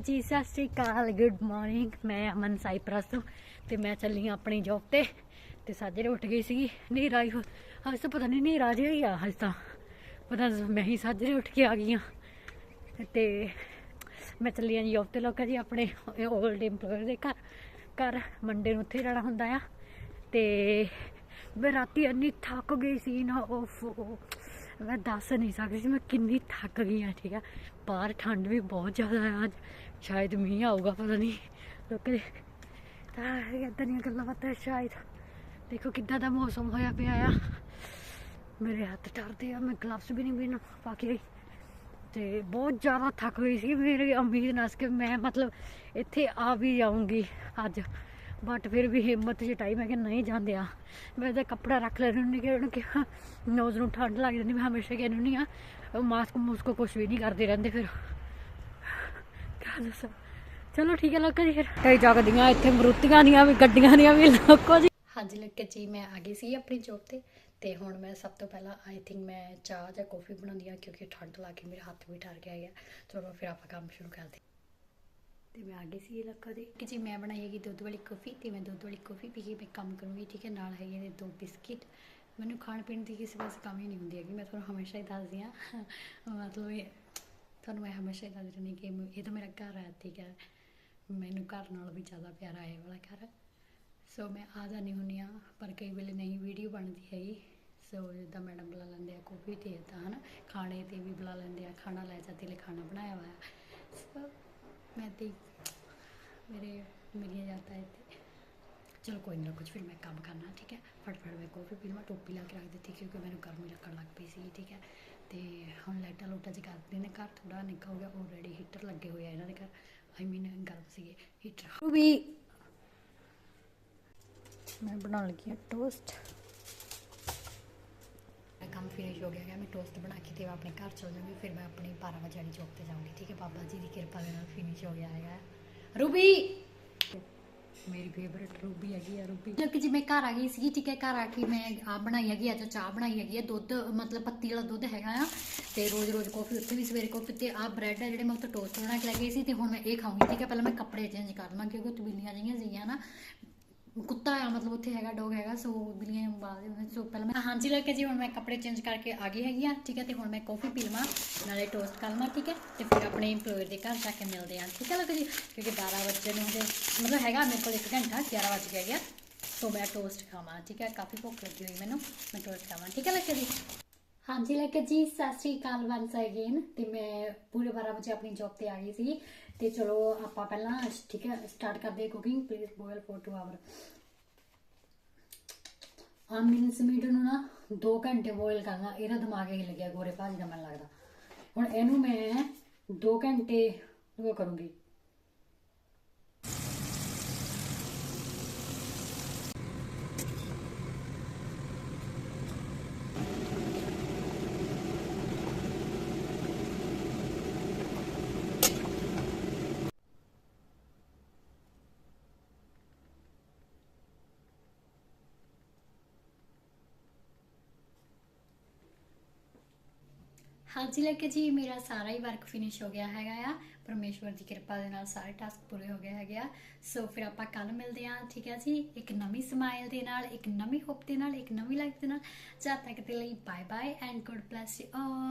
ਜੀ, ਸਤਿ ਸ਼੍ਰੀ ਅਕਾਲ good morning ਮੈਂ ਅਮਨ ਸਾਈਪ੍ਰਸ ਤੋਂ, ਤੇ ਮੈਂ ਚੱਲੀ ਹਾਂ ਆਪਣੀ ਜੌਬ ਤੇ। ਤੇ ਸਾਜਰੇ ਉੱਠ ਗਈ ਸੀਗੀ, ਹਨੇਰਾ ਹੀ ਹੋ- ਅੱਜ ਤਾਂ ਪਤਾ ਨਹੀਂ ਹਨੇਰਾ ਜਿਹਾ ਹੀ ਆ, ਹਜੇ ਤਾਂ। ਪਤਾ ਮੈਂ ਹੀ ਸਾਜਰੇ ਉੱਠ ਕੇ ਆ ਗਈ ਹਾਂ। ਤੇ ਮੈਂ ਚੱਲੀ ਹਾਂ ਜੌਬ ਤੇ, ਲੋਕਾਂ ਜੀ ਆਪਣੇ 올ਡ EMPLOYER ਦੇ ਘਰ ਘਰ, ਮੰਡੇ ਨੂੰ ਉੱਥੇ ਜਾਣਾ ਹੁੰਦਾ ਆ। ਤੇ ਮੈਂ ਰਾਤੀ ਇੰਨੀ ਥੱਕ ਗਈ ਸੀ ਨਾ ਉਫ ਮੈਂ ਦੱਸ ਨਹੀਂ ਸਕਦੀ ਸੀ, ਮੈਂ ਕਿੰਨੀ ਥੱਕ ਗਈ ਆ ਠੀਕ ਆ। ਬਾਹਰ ਠੰਡ ਵੀ ਬਹੁਤ ਜ਼ਿਆਦਾ ਆ ਅੱਜ। ਸ਼ਾਇਦ ਮੀਂਹ ਆਊਗਾ, ਪਤਾ ਨਹੀਂ। ਲੋਕ ਤਾਂ ਇਦਾਂ ਦੀਆਂ ਗੱਲਾਂ ਬਾਤਾਂ ਸ਼ਾਇਦ। ਦੇਖੋ ਕਿੱਦਾਂ ਦਾ ਮੌਸਮ ਹੋਇਆ ਪਿਆ ਆ। ਮੇਰੇ ਹੱਥ ਡਰਦੇ ਆ, ਮੈਂ ਗਲਵਸ ਵੀ ਨਹੀਂ ਬਿਨ ਪਾ ਕੇ ਆਈ ਤੇ ਬਹੁਤ ਜ਼ਿਆਦਾ ਥੱਕ ਗਈ ਸੀ, ਮੇਰੀ ਉਮੀਦ ਨਾ ਸੀ ਕਿ ਮੈਂ ਮਤਲਬ ਇੱਥੇ ਆ ਵੀ ਜਾਊਂਗੀ ਅੱਜ। ਬਟ ਫਿਰ ਵੀ ਹਿੰਮਤ ਚ ਟਾਈਮ ਹੈ ਕਿ ਨਹੀਂ ਜਾਂਦੇ ਆ। ਮੈਂ ਤਾਂ ਕੱਪੜਾ ਰੱਖ ਲੈਣ ਨੂੰ ਕਿ ਉਹਨੂੰ ਕਿ ਨੋਜ਼ ਨੂੰ ਠੰਡ ਲੱਗ ਜਾਂਦੀ, ਮੈਂ ਹਮੇਸ਼ਾ ਕਹਿੰਦੀ ਹੁੰਦੀ ਆ ਮਾਸਕ ਮੁਸਕ ਕੁਝ ਵੀ ਨਹੀਂ ਕਰਦੇ ਰਹਿੰਦੇ ਫਿਰ। ਕਿਆ ਦੱਸਾਂ। ਚਲੋ ਠੀਕ ਹੈ ਲੋਕਾਂ ਜੀ ਫਿਰ। ਕਈ ਜਗਦੀਆਂ ਇੱਥੇ ਮਰੂਤੀਆਂ ਦੀਆਂ ਵੀ, ਗੱਡੀਆਂ ਦੀਆਂ ਵੀ, ਲੋਕੋ ਜੀ। ਹਾਂਜੀ ਲੱਗੇ ਜੀ, ਮੈਂ ਆ ਗਈ ਸੀ ਆਪਣੀ ਜੋਬ ਤੇ ਤੇ ਹੁਣ ਮੈਂ ਸਭ ਤੋਂ ਪਹਿਲਾਂ ਆਈ ਥਿੰਕ ਮੈਂ ਚਾਹ ਜਾਂ ਕੌਫੀ ਬਣਾਉਂਦੀ ਆ, ਕਿਉਂਕਿ ਠੰਡ ਲੱਗ ਕੇ ਮੇਰੇ ਹੱਥ ਵੀ ਠਰ ਗਿਆ ਹੈ ਚਲੋ ਫਿਰ ਆਪਾਂ ਕੰਮ ਸ਼ੁਰੂ ਕਰਦੇ ਤੇ ਮੈਂ ਆ ਗਈ ਸੀ ਇਹ ਲੱਗਾ ਦੇ। ਕਿ ਜੀ ਮੈਂ ਬਣਾਈ ਹੈਗੀ ਦੁੱਧ ਵਾਲੀ ਕੌਫੀ ਤੇ ਮੈਂ ਦੁੱਧ ਵਾਲੀ ਕੌਫੀ ਪੀ ਕੇ ਮੈਂ ਕੰਮ ਕਰੂੰਗੀ, ਠੀਕ ਹੈ? ਨਾਲ ਹੈਗੇ ਨੇ ਦੋ ਬਿਸਕਿਟ। ਮੈਨੂੰ ਖਾਣ ਪੀਣ ਦੀ ਕਿਸੇ ਪਾਸੇ ਕਮੀ ਨਹੀਂ ਹੁੰਦੀ ਹੈਗੀ, ਮੈਂ ਤੁਹਾਨੂੰ ਹਮੇਸ਼ਾ ਹੀ ਦੱਸਦੀ ਆ ਮਤਲਬ ਇਹ, ਤੁਹਾਨੂੰ ਮੈਂ ਹਮੇਸ਼ਾ ਹੀ ਦੱਸਦੀ ਰਹਿੰਦੀ ਕਿ ਇਹ ਤਾਂ ਮੇਰਾ ਘਰ ਹੈ, ਠੀਕ ਹੈ? ਮੈਨੂੰ ਘਰ ਨਾਲ ਵੀ ਜ਼ਿਆਦਾ ਪਿਆਰਾ ਹੈ ਵਾਲਾ ਘਰ ਸੋ ਮੈਂ ਆ ਜਾਂਦੀ ਹੁੰਦੀ ਆ ਪਰ ਕਈ ਵੇਲੇ ਨਹੀਂ ਵੀਡੀਓ ਬਣਦੀ ਹੈਗੀ। ਸੋ ਜਿੱਦਾਂ ਮੈਡਮ ਬੁਲਾ ਲੈਂਦੇ ਆ ਕੌਫੀ ਤੇ ਤਾਂ, ਹਨਾ? ਖਾਣੇ ਤੇ ਵੀ ਬੁਲਾ ਲੈਂਦੇ ਆ, ਖਾਣਾ ਲੈ ਜਾਂਦੇ ਲਈ ਖਾਣਾ ਬਣਾ ਮੈਂ ਤੇ ਮੇਰੇ ਮੇਰੀਆਂ ਯਾਦਾਂ ਇੱਥੇ। ਚਲੋ ਕੋਈ ਨਾ ਕੁਝ ਫਿਰ ਮੈਂ ਕੰਮ ਕਰਨਾ, ਠੀਕ ਹੈ? ਫਟਫਟ ਮੈਂ ਕੌਫੀ ਪੀ ਲਵਾਂ ਟੋਪੀ ਲਾ ਕੇ ਰੱਖ ਦਿੱਤੀ ਕਿਉਂਕਿ ਮੈਨੂੰ ਗਰਮੀ ਲੱਗਣ ਲੱਗ ਪਈ ਸੀ ਠੀਕ ਹੈ? ਤੇ ਹੁਣ ਲਾਈਟਾਂ ਲੋਟਾਂ ਜਗਾਉਂਦੇ ਨੇ ਘਰ ਥੋੜਾ ਨਿੱਕਾ ਹੋ ਗਿਆ ਆਲਰੇਡੀ ਹੀਟਰ ਲੱਗੇ ਹੋਏ ਆ ਇਹਨਾਂ ਦੇ ਘਰ। ਆਈ ਮੀਨ ਗਰਮ ਸੀਗੇ ਹੀਟਰ ਵੀ ਮੈਂ ਬਣਾਉਣ ਲੱਗੀ ਹਾਂ ਟੋਸਟ ਫਿਨਿਸ਼ ਹੋ ਗਿਆ ਹੈ ਮੈਂ ਟੋਸਟ ਬਣਾ ਕੇ ਤੇ ਆਪਣੇ ਘਰ ਚਲ ਜਾਵਾਂਗੀ ਫਿਰ ਮੈਂ ਆਪਣੀ 12 ਵਜੇ ਵਾਲੀ ਜੌਬ ਤੇ ਜਾਊਂਗੀ, ਠੀਕ ਹੈ? ਬਾਬਾ ਜੀ ਦੀ ਕਿਰਪਾ ਦੇ ਨਾਲ ਫਿਨਿਸ਼ ਹੋ ਗਿਆ ਹੈਗਾ। ਰੂਬੀ! ਮੇਰੀ ਫੇਵਰਿਟ ਰੂਬੀ ਹੈਗੀ ਆ, ਰੂਬੀ। ਜਦ ਕਿ ਜੀ ਘਰ ਆ ਗਈ ਸੀ ਠੀਕ ਹੈ? ਘਰ ਆ ਕੇ ਮੈਂ ਆ ਬਣਾਈ ਹੈਗੀ, ਅੱਜ ਚਾਹ ਬਣਾਈ ਹੈਗੀ ਹੈ, ਦੁੱਧ, ਮਤਲਬ ਪੱਤੀ ਵਾਲਾ ਦੁੱਧ ਹੈਗਾ ਆ। ਤੇ ਰੋਜ਼ ਰੋਜ਼ ਕਾਫੀ ਉੱਥੇ ਵੀ ਸਵੇਰੇ ਕਾਫੀ ਤੇ ਆ ਬ੍ਰੈਡ ਹੈ ਜਿਹੜੇ ਮੈਂ ਉੱਥੇ ਟੋਸਟ ਬਣਾ ਕੇ ਲੈ ਗਈ ਸੀ, ਤੇ ਹੁਣ ਮੈਂ ਇਹ ਖਾਊਂਗੀ, ਠੀਕ ਹੈ? ਪਹਿਲਾਂ ਮੈਂ ਕੱਪੜੇ ਚੇਂਜ ਕਰ ਲਵਾਂ, ਕਿਉਂਕਿ ਤਬੀਲੀਆਂ ਜਿਹੀਆਂ ਸੀਗੀਆਂ ਨਾ ਕੁੱਤਾ ਆ, ਮਤਲਬ ਉੱਥੇ ਹੈਗਾ, ਡੌਗ ਹੈਗਾ, ਸੋ ਬਿੱਲੀਆਂ ਬਾਜ਼ ਉਹਨਾਂ ਸੋ। ਪਹਿਲਾਂ ਮੈਂ ਹਾਂਜੀ ਲੈ ਕੇ ਜੀ, ਹੁਣ ਮੈਂ ਕੱਪੜੇ ਚੇਂਜ ਕਰਕੇ ਆ ਗਈ ਹੈਗੀ ਆ, ਠੀਕ ਹੈ, ਤੇ ਹੁਣ ਮੈਂ ਕਾਫੀ ਪੀ ਲਵਾਂ, ਨਾਲੇ ਟੋਸਟ ਕਰ ਲਵਾਂ, ਠੀਕ ਹੈ, ਤੇ ਫਿਰ ਆਪਣੇ EMPLOYER ਦੇ ਘਰ ਜਾ ਕੇ ਮਿਲਦੇ ਆ, ਠੀਕ ਹੈ ਲੱਗ ਜੀ? ਕਿਉਂਕਿ 12 ਵਜੇ ਨੂੰ ਹੁੰਦੇ ਮਤਲਬ ਹੈਗਾ ਮੇਰੇ ਕੋਲ 1 ਘੰਟਾ 11 ਵਜ ਗਿਆ ਗਿਆ ਸੋ ਮੈਂ ਟੋਸਟ ਖਾਵਾਂ, ਠੀਕ ਹੈ, ਕਾਫੀ ਭੁੱਖ ਲੱਗੀ ਹੋਈ ਮੈਨੂੰ, ਮੈਂ ਟੋਸਟ ਖਾਵਾਂ, ਠੀਕ ਹੈ ਲੱਗ ਜੀ? ਹਾਂਜੀ ਲੈ ਕੇ ਜੀ, ਸਤਿ ਸ਼੍ਰੀ ਅਕਾਲ ਵਾਂਸ ਅਗੇਨ ਤੇ ਮੈਂ ਪੂਰੇ 12 ਵਜੇ ਆਪਣੀ ਜੌਬ ਤੇ ਆ ਗਈ ਸੀ। ਤੇ ਚਲੋ, ਆਪਾਂ ਪਹਿਲਾਂ ਠੀਕ ਹੈ ਸਟਾਰਟ ਕਰਦੇ cooking please boil for 2 hour ਆ ਮੀਨਸ ਮੀਟ ਨੂੰ ਨਾ 2 ਘੰਟੇ ਬੋਇਲ ਕਰਨਾ, ਇਹਦਾ ਦਿਮਾਗ ਹੀ ਲੱਗਿਆ, ਗੋਰੇ ਭਾਜੀ ਦਾ ਮੈਨੂੰ ਲੱਗਦਾ। ਹੁਣ ਇਹਨੂੰ ਮੈਂ 2 ਘੰਟੇ ਉਹ ਕਰੂੰਗੀ। ਹਾਂਜੀ ਲੈ ਕੇ ਜੀ, ਮੇਰਾ ਸਾਰਾ ਹੀ ਵਰਕ ਫਿਨਿਸ਼ ਹੋ ਗਿਆ ਹੈਗਾ ਆ। ਪਰਮੇਸ਼ਵਰ ਦੀ ਕਿਰਪਾ ਦੇ ਨਾਲ ਸਾਰੇ ਟਾਸਕ ਪੂਰੇ ਹੋ ਗਏ ਹੈਗੇ ਆ। ਸੋ ਫਿਰ ਆਪਾਂ ਕੱਲ ਮਿਲਦੇ ਆ ਠੀਕ ਹੈ ਜੀ? ਇੱਕ ਨਵੀਂ ਸਮਾਈਲ ਦੇ ਨਾਲ, ਇੱਕ ਨਵੀਂ ਹੋਪ ਦੇ ਨਾਲ, ਇੱਕ ਨਵੀਂ ਲਾਈਫ ਦੇ ਨਾਲ। ਜਦ ਤੱਕ ਦੇ ਲਈ bye bye and good bless you all